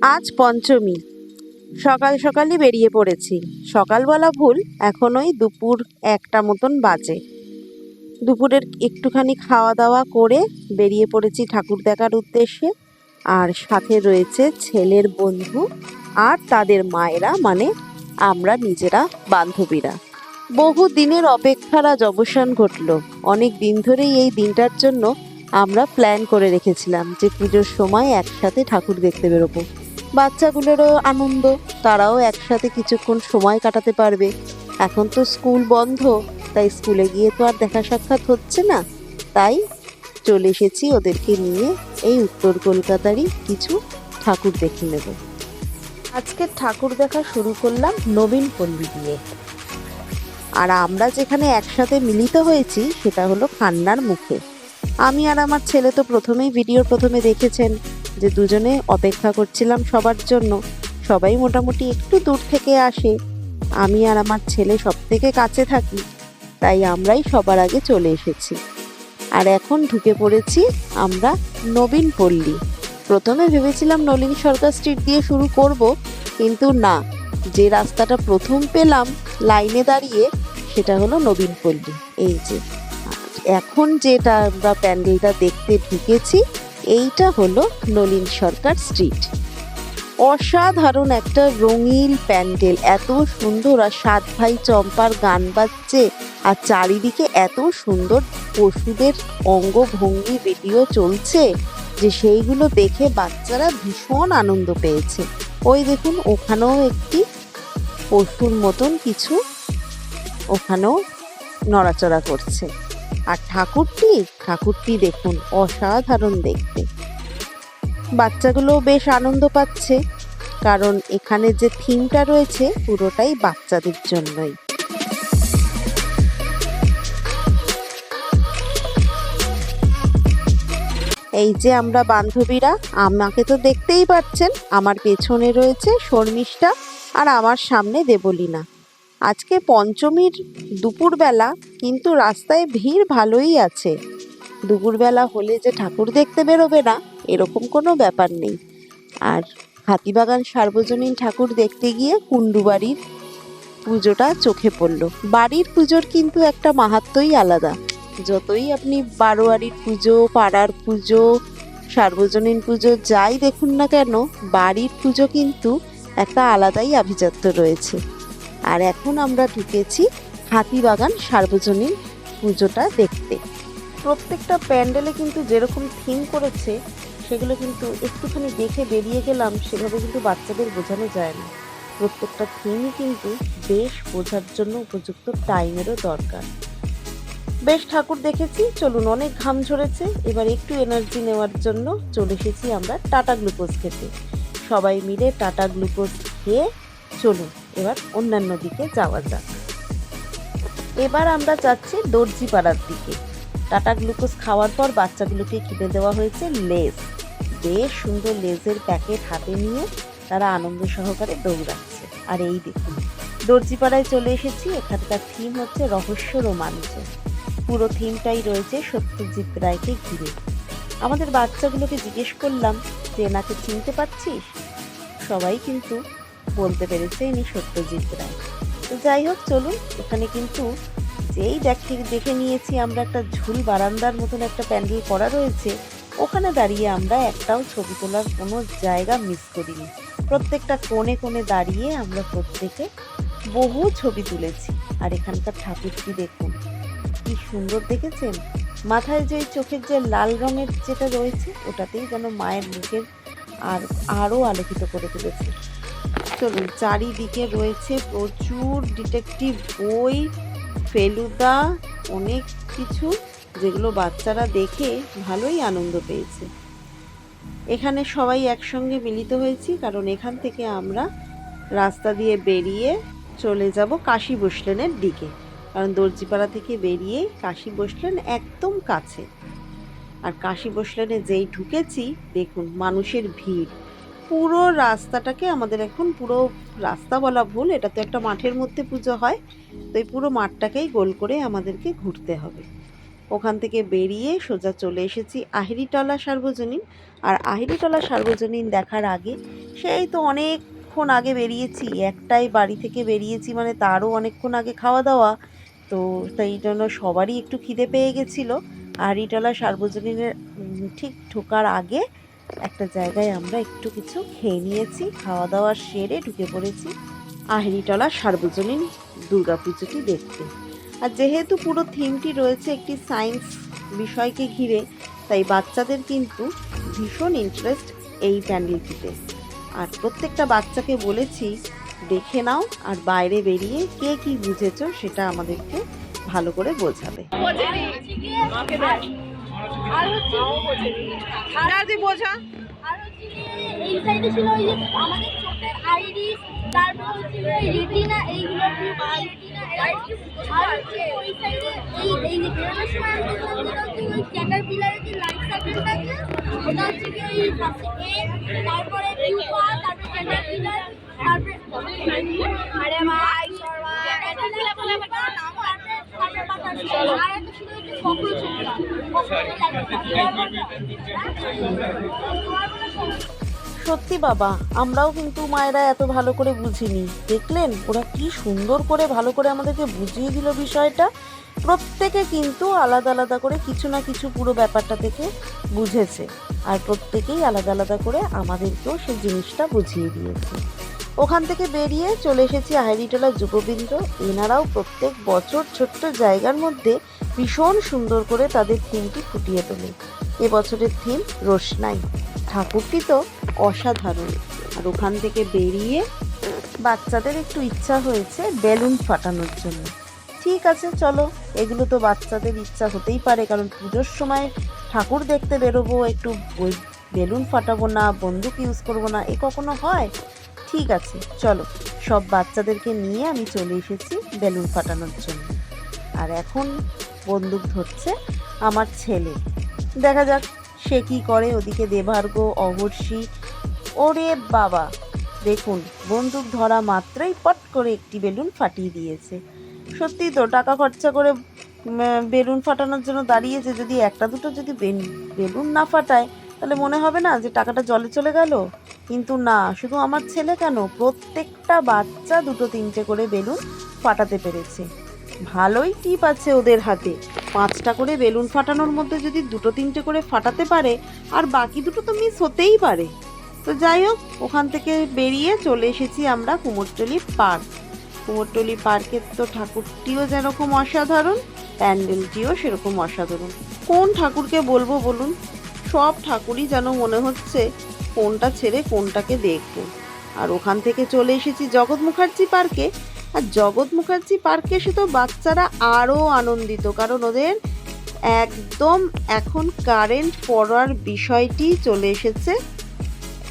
আজ পঞ্চমী। সকাল সকালই বেরিয়ে পড়েছি। সকাল বলা ভুল এখন ওই দুপুর একটা মতন বাজে। দুপুরের একটুখানি খাওয়া দাওয়া করে বেরিয়ে পড়েছি ঠাকুর দেখার উদ্দেশ্যে। আর সাথে রয়েছে ছেলের বন্ধু আর তাদের মায়েরা মানে আমরা নিজেরা, বান্ধবীরা। বহু দিনের অপেক্ষার আজ অবসান ঘটলো। অনেক দিন ধরেই এই দিনটার জন্য আমরা প্ল্যান করে রেখেছিলাম যে পুজোর সময় একসাথে ঠাকুর দেখতে বেরোবো। বাচ্চাগুলোরও আনন্দ, তারাও একসাথে কিছুক্ষণ সময় কাটাতে পারবে। এখন তো স্কুল বন্ধ, তাই স্কুলে গিয়ে তো আর দেখা সাক্ষাৎ হচ্ছে না। তাই চলে এসেছি ওদেরকে নিয়ে এই উত্তর কলকাতারই কিছু ঠাকুর দেখে নেব। আজকে ঠাকুর দেখা শুরু করলাম নবীন পল্লী দিয়ে আর আমরা যেখানে একসাথে মিলিত হয়েছি, সেটা হলো খান্নার মুখে। আমি আর আমার ছেলে তো প্রথমেই ভিডিওর প্রথমে দেখেছেন। যে দুজনে অপেক্ষা করছিলাম সবার জন্য। সবাই মোটামুটি একটু দূর থেকে আসে। আমি আর আমার ছেলে সব থেকে কাছে থাকি, তাই আমরাই সবার আগে চলে এসেছি। আর এখন ঢুকে পড়েছি আমরা নবীন পল্লী প্রথমে ভেবেছিলাম নলিন সরকার স্ট্রিট দিয়ে শুরু করব, কিন্তু না। যে রাস্তাটা প্রথম পেলাম লাইনে দাঁড়িয়ে, সেটা হলো নবীন পল্লী এই যে এখন যেটা আমরা প্যান্ডেলটা দেখতে ঢুকেছি এইটা হলো নলিন সরকার স্ট্রিট অসাধারণ একটা রঙিন প্যান্ডেল, এত সুন্দর আর সাত ভাই চম্পার গান বাজছে আর চারিদিকে এত সুন্দর পশুদের অঙ্গভঙ্গি ভিডিও চলছে যে সেইগুলো দেখে বাচ্চারা ভীষণ আনন্দ পেয়েছে। ওই দেখুন, ওখানেও একটি পশুর মতন কিছু ওখানেও নড়াচড়া করছে। আর ঠাকুরটি ঠাকুরটি দেখুন, অসাধারণ দেখতে। বাচ্চাগুলো বেশ আনন্দ পাচ্ছে, কারণ এখানে যে থিমটা রয়েছে, পুরোটাই বাচ্চাদের জন্যই। এই যে আমরা বান্ধবীরা, আমাকে তো দেখতেই পাচ্ছেন, আমার পেছনে রয়েছে শর্মিষ্ঠা আর আমার সামনে দেবলীনা। আজকে পঞ্চমীর দুপুরবেলা কিন্তু রাস্তায় ভিড় ভালোই আছে। দুপুরবেলা হলে যে ঠাকুর দেখতে বেরোবে না, এরকম কোনো ব্যাপার নেই। আর হাতিবাগান সার্বজনীন ঠাকুর দেখতে গিয়ে কুণ্ডুবাড়ির পুজোটা চোখে পড়ল। বাড়ির পুজোর কিন্তু একটা মাহাত্মই আলাদা। যতই আপনি বারোয়ারির পুজো, পাড়ার পুজো, সার্বজনীন পুজো যাই দেখুন না কেন, বাড়ির পুজো কিন্তু একটা আলাদাই আভিজাত্য রয়েছে। আর এখন আমরা ঢুকেছি হাতিবাগান সার্বজনীন পুজোটা দেখতে। প্রত্যেকটা প্যান্ডেলে কিন্তু যেরকম থিম করেছে, সেগুলো কিন্তু একটুখানি দেখে বেরিয়ে গেলাম, সেভাবে কিন্তু বাচ্চাদের বোঝানো যায় না। প্রত্যেকটা থিমই কিন্তু বেশ বোঝার জন্য উপযুক্ত টাইমেরও দরকার। বেশ ঠাকুর দেখেছি, চলুন অনেক ঘাম ঝরেছে, এবার একটু এনার্জি নেওয়ার জন্য চলে এসেছি আমরা টাটা গ্লুকোজ খেতে। সবাই মিলে টাটা গ্লুকোজ খেয়ে চলুন। এবার অন্যান্য দিকে যাওয়া যাক। এবার আমরা যাচ্ছি দর্জি পাড়ার দিকে। টাটা গ্লুকোজ খাওয়ার পর বাচ্চাগুলোকে কিনে দেওয়া হয়েছে লেজ। বেশ সুন্দর লেজের প্যাকেট হাতে নিয়ে তারা আনন্দ সহকারে দৌড়াচ্ছে। আর এই দেখুন, দর্জিপাড়ায় চলে এসেছি। এখানকার থিম হচ্ছে রহস্য রোমাঞ্চ পুরো থিমটাই রয়েছে সত্যজিৎ রায়কে ঘিরে। আমাদের বাচ্চাগুলোকে জিজ্ঞেস করলাম যে এনাকে চিনতে পারছিস? সবাই কিন্তু বলতে পেরেছে ইনি সত্যজিৎ রায়। তো যাই হোক, চলুন, এখানে কিন্তু যেই দেখে দেখে নিয়েছি আমরা একটা ঝুল বারান্দার মতন একটা প্যান্ডেল করা রয়েছে, ওখানে দাঁড়িয়ে আমরা একটাও ছবি তোলার কোনো জায়গা মিস করিনি। প্রত্যেকটা কোণে কোণে দাঁড়িয়ে আমরা প্রত্যেকে বহু ছবি তুলেছি। আর এখানকার ঠাকুরটি দেখুন, কি সুন্দর দেখেছেন? মাথায় যে চোখের যে লাল রঙের যেটা রয়েছে, ওটাতেই যেন মায়ের মুখের আর আরও আলোকিত করে তুলেছে। চলুন, চারিদিকে রয়েছে প্রচুর ডিটেকটিভ বই, ফেলুদা, অনেক কিছু যেগুলো বাচ্চারা দেখে ভালোই আনন্দ পেয়েছে। এখানে সবাই একসঙ্গে মিলিত হয়েছি, কারণ এখান থেকে আমরা রাস্তা দিয়ে বেরিয়ে চলে যাব কাশী বসলেনের দিকে। কারণ দর্জিপাড়া থেকে বেরিয়ে কাশী বসলেন একদম কাছে। আর কাশী বসলেনে যেই ঢুকেছি, দেখুন, মানুষের ভিড়। পুরো রাস্তাটাকে আমাদের এখন পুরো রাস্তা বলা ভুল এটা তো একটা মাঠের মধ্যে পুজো হয়, তো এই পুরো মাঠটাকেই গোল করে আমাদেরকে ঘুরতে হবে। ওখান থেকে বেরিয়ে সোজা চলে এসেছি আহিরিটলা সার্বজনীন। আর আহিরিটলা সার্বজনীন দেখার আগে সেই তো অনেকক্ষণ আগে বেরিয়েছি, একটাই বাড়ি থেকে বেরিয়েছি মানে তারও অনেকক্ষণ আগে খাওয়া দাওয়া। তো তাই জন্য সবারই একটু খিদে পেয়ে গেছিল। আড়িটলা সার্বজনীনের ঠিক ঢোকার আগে একটা জায়গায় আমরা একটু কিছু খেয়ে নিয়েছি খাওয়া দাওয়া সেরে ঢুকে পড়েছি। আহরিটলা সার্বজনীন দুর্গাপুজোটি দেখতে। আর যেহেতু পুরো থিমটি রয়েছে একটি সায়েন্স বিষয়কে ঘিরে, তাই বাচ্চাদের কিন্তু ভীষণ ইন্টারেস্ট এই প্যান্ডেলটিতে। আর প্রত্যেকটা বাচ্চাকে বলেছি, দেখে নাও আর বাইরে বেরিয়ে কে কি বুঝেছ সেটা আমাদেরকে ভালো করে বোঝাবে। আর হচ্ছে না তুই বোঝা। আর হচ্ছে এই সাইডে ছিল ওই যে আমাদের চোখের আইরিস তারপর হচ্ছে রেটিনা এইগুলো রেটিনা আর হচ্ছে ওই সাইডে এই এই যে বেরোনোর সময় আমি দেখলাম যেটা ওই ক্যাটারপিলারের যে লাইফ সার্কেল থাকে ওটা হচ্ছে কি ফার্স্টে এগ তারপরে পিউপা তারপরে ক্যাটারপিলার তারপরে আরে ভাই সরবা ক্যাটারপিলার বলে একটা নাম আর ছিল সত্যি বাবা, আমরাও কিন্তু মায়েরা এত ভালো করে বুঝিনি। দেখলেন, ওরা কি সুন্দর করে ভালো করে আমাদেরকে বুঝিয়ে দিল বিষয়টা। প্রত্যেকে কিন্তু আলাদা আলাদা করে কিছু না কিছু পুরো ব্যাপারটা থেকে বুঝেছে। আর প্রত্যেকেই আলাদা আলাদা করে আমাদেরকেও সেই জিনিসটা বুঝিয়ে দিয়েছে। ওখান থেকে বেরিয়ে চলে এসেছি আহেরিটোলা যুববৃন্দ এনারাও প্রত্যেক বছর ছোট্ট জায়গার মধ্যে ভীষণ সুন্দর করে তাদের থিমটি ফুটিয়ে তোলে। এবছরের থিম রোশনাই। ঠাকুরটি তো অসাধারণ। আর ওখান থেকে বেরিয়ে বাচ্চাদের একটু ইচ্ছা হয়েছে বেলুন ফাটানোর জন্য। ঠিক আছে, চলো। এগুলো তো বাচ্চাদের ইচ্ছা হতেই পারে, কারণ পুজোর সময় ঠাকুর দেখতে বেরোবো, একটু বেলুন ফাটাবো না, বন্দুক ইউজ করব না, এ কখনো হয়? ঠিক আছে, চলো। সব বাচ্চাদেরকে নিয়ে আমি চলে এসেছি বেলুন ফাটানোর জন্য। আর এখন বন্দুক ধরছে আমার ছেলে। দেখা যাক সে কি করে ওদিকে দেবার্গ অবর্ষী ওরে বাবা, দেখুন, বন্দুক ধরা মাত্রই পট করে একটি বেলুন ফাটিয়ে দিয়েছে। সত্যি তো, টাকা খরচা করে বেলুন ফাটানোর জন্য দাঁড়িয়েছে। যদি একটা দুটো যদি বেলুন না ফাটায়, তাহলে মনে হবে না যে টাকাটা জলে চলে গেল। কিন্তু না, শুধু আমার ছেলে কেন, প্রত্যেকটা বাচ্চা দুটো তিনটে করে বেলুন ফাটাতে পেরেছে। ভালোই টিপ আছে ওদের হাতে। পাঁচটা করে বেলুন ফাটানোর মধ্যে যদি দুটো তিনটে করে ফাটাতে পারে, আর বাকি দুটো তো মিস হতেই পারে। তো যাই হোক, ওখান থেকে বেরিয়ে চলে এসেছি আমরা কুমোরটলি পার্ক। কুমোরটলি পার্কের তো ঠাকুরটিও যেরকম অসাধারণ, প্যান্ডেলটিও সেরকম অসাধারণ। কোন ঠাকুরকে বলব বলুন? সব ঠাকুরই যেন মনে হচ্ছে কোনটা ছেড়ে কোনটাকে দেখব। আর ওখান থেকে চলে এসেছি জগৎ মুখার্জি পার্কে। আর জগৎ মুখার্জি পার্কে এসে তো বাচ্চারা আরও আনন্দিত, কারণ ওদের একদম এখন কারেন্ট পড়ার বিষয়টি চলে এসেছে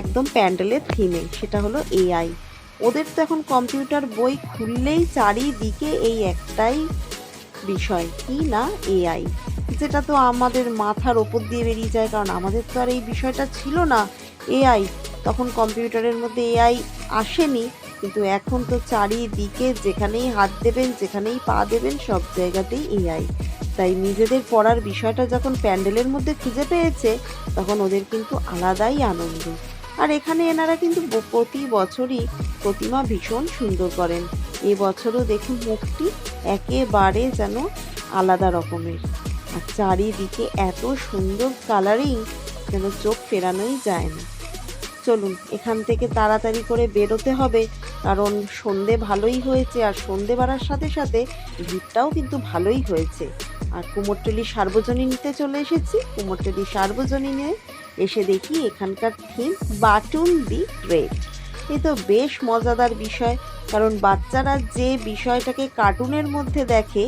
একদম প্যান্ডেলের থিমে সেটা হলো এআই ওদের তো এখন কম্পিউটার বই খুললেই চারিদিকে এই একটাই বিষয়, কি না এআই যেটা তো আমাদের মাথার ওপর দিয়ে বেরিয়ে যায়, কারণ আমাদের তো আর এই বিষয়টা ছিল না এআই তখন কম্পিউটারের মধ্যে এআই আসেনি কিন্তু এখন তো চারিদিকে যেখানেই হাত দেবেন, যেখানেই পা দেবেন, সব জায়গাতেই এআই তাই নিজেদের পড়ার বিষয়টা যখন প্যান্ডেলের মধ্যে খুঁজে পেয়েছে, তখন ওদের কিন্তু আলাদাই আনন্দ। আর এখানে এনারা কিন্তু প্রতি বছরই প্রতিমা ভীষণ সুন্দর করেন। এবছরও দেখুন মুখটি একেবারে যেন আলাদা রকমের। আর চারিদিকে এত সুন্দর কালারিং যেন চোখ ফেরানোই যায় না। চলুন, এখান থেকে তাড়াতাড়ি করে বেরোতে হবে, কারণ সন্ধে ভালোই হয়েছে আর সন্ধে বাড়ার সাথে সাথে ভিড়টাও কিন্তু ভালোই হয়েছে। আর কুমোরটলি সার্বজনীনতে চলে এসেছি, কুমোরটলি সার্বজনীনে এসে দেখি এখানকার থিম বাটুন দি গ্রেট এ তো বেশ মজাদার বিষয়, কারণ বাচ্চারা যে বিষয়টাকে কার্টুনের মধ্যে দেখে,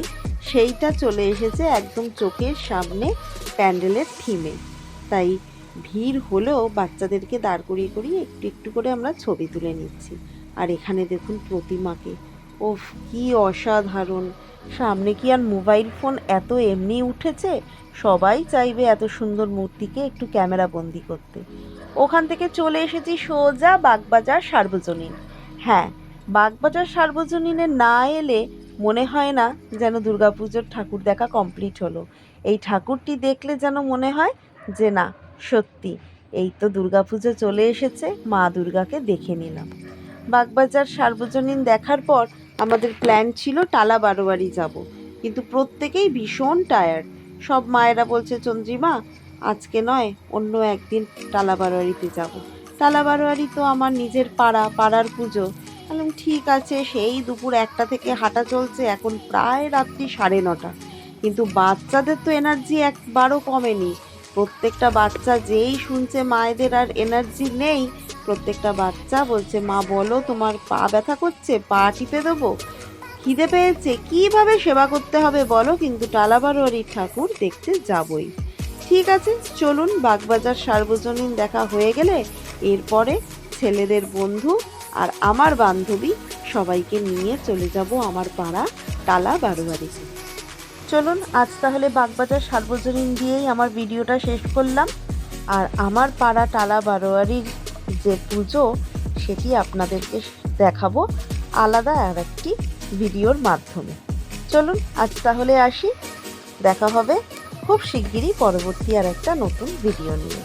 সেইটা চলে এসেছে একদম চোখের সামনে প্যান্ডেলের থিমে। তাই ভিড় হলেও বাচ্চাদেরকে দাঁড় করিয়ে করিয়ে একটু একটু করে আমরা ছবি তুলে নিচ্ছি। আর এখানে দেখুন প্রতিমাকে। ওফ, কি অসাধারণ! সামনে কি আর মোবাইল ফোন এত এমনি উঠেছে? সবাই চাইবে এত সুন্দর মূর্তিকে একটু ক্যামেরা বন্দি করতে। ওখান থেকে চলে এসেছি সোজা বাগবাজার সার্বজনীন। হ্যাঁ বাগবাজার সার্বজনীনে না এলে মনে হয় না যেন দুর্গাপুজোর ঠাকুর দেখা কমপ্লিট হলো। এই ঠাকুরটি দেখলে যেন মনে হয় যে না সত্যি, এই তো দুর্গাপুজো চলে এসেছে, মা দুর্গাকে দেখে নিলাম। বাগবাজার সার্বজনীন দেখার পর আমাদের প্ল্যান ছিল টালা বারোয়ারি যাব। কিন্তু প্রত্যেকেই ভীষণ টায়ার্ড সব মায়েরা বলছে, চন্দ্রিমা, আজকে নয়, অন্য একদিন টালা বারোয়ারিতে যাব। টালা বারোয়ারি তো আমার নিজের পাড়া, পাড়ার পুজো। বললাম, ঠিক আছে, সেই দুপুর একটা থেকে হাঁটা চলছে, এখন প্রায় রাত্রি সাড়ে নটা। কিন্তু বাচ্চাদের তো এনার্জি একবারও কমেনি। প্রত্যেকটা বাচ্চা যেই শুনছে মায়েদের আর এনার্জি নেই, প্রত্যেকটা বাচ্চা বলছে, মা, বলো তোমার পা ব্যথা করছে, পা টিপে দেবো। খিদে পেয়েছে, কীভাবে সেবা করতে হবে বলো, কিন্তু টালাবারোয়ারি ঠাকুর দেখতে যাবই। ঠিক আছে, চলুন বাগবাজার সার্বজনীন দেখা হয়ে গেলে এরপরে ছেলেদের বন্ধু আর আমার বান্ধবী সবাইকে নিয়ে চলে যাব আমার পাড়া টালা বারোয়ারিতে চলুন, আজ তাহলে বাগবাজার সার্বজনীন দিয়েই আমার ভিডিওটা শেষ করলাম। আর আমার পাড়া টালা বারোয়ারির যে পুজো, সেটি আপনাদেরকে দেখাবো আলাদা আর একটি ভিডিওর মাধ্যমে। চলুন, আজ তাহলে আসি। দেখা হবে খুব শিগগিরই পরবর্তী আর একটা নতুন ভিডিও নিয়ে।